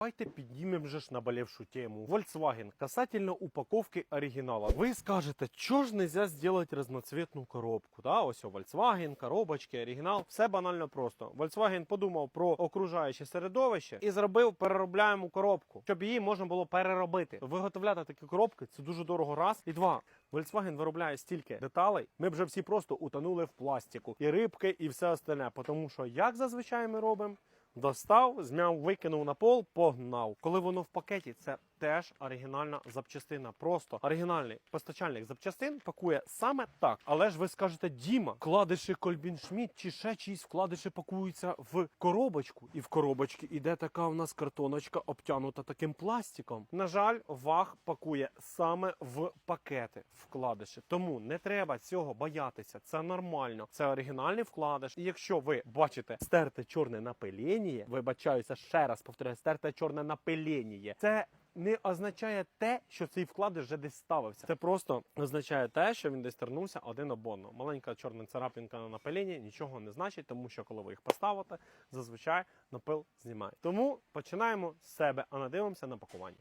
Давайте піднімемо же ж наболевшу тему. Volkswagen касательно упаковки оригінала. Ви скажете, чого ж нельзя зробити разноцветну коробку? Да? Ось о, Volkswagen, коробочки, оригінал. Все банально просто. Volkswagen подумав про окружаюче середовище і зробив переробляємо коробку, щоб її можна було переробити. Виготовляти такі коробки це дуже дорого. Раз і два. Volkswagen виробляє стільки деталей. Ми вже всі просто утонули в пластику і рибки, і все остальне. Тому що як зазвичай ми робимо. Достав, зняв, викинув на пол, погнав. Коли воно в пакеті, це теж оригінальна запчастина. Просто оригінальний постачальник запчастин пакує саме так. Але ж ви скажете, Діма, вкладиші Кольбін Шмідт чи ще чиїсь вкладиші пакуються в коробочку, і в коробочці іде така у нас картоночка, обтянута таким пластиком. На жаль, ваг пакує саме в пакети вкладиші. Тому не треба цього боятися. Це нормально. Це оригінальний вкладиш. І якщо ви бачите стерте чорне напилення, вибачаюся ще раз повторюю, стерте чорне напилення, це не означає те, що цей вкладиш вже десь ставився. Це просто означає те, що він десь тернувся один об. Маленька чорна царапінка на напилінні нічого не значить, тому що коли ви їх поставите, зазвичай напил знімає. Тому починаємо з себе, а надивимося на пакування.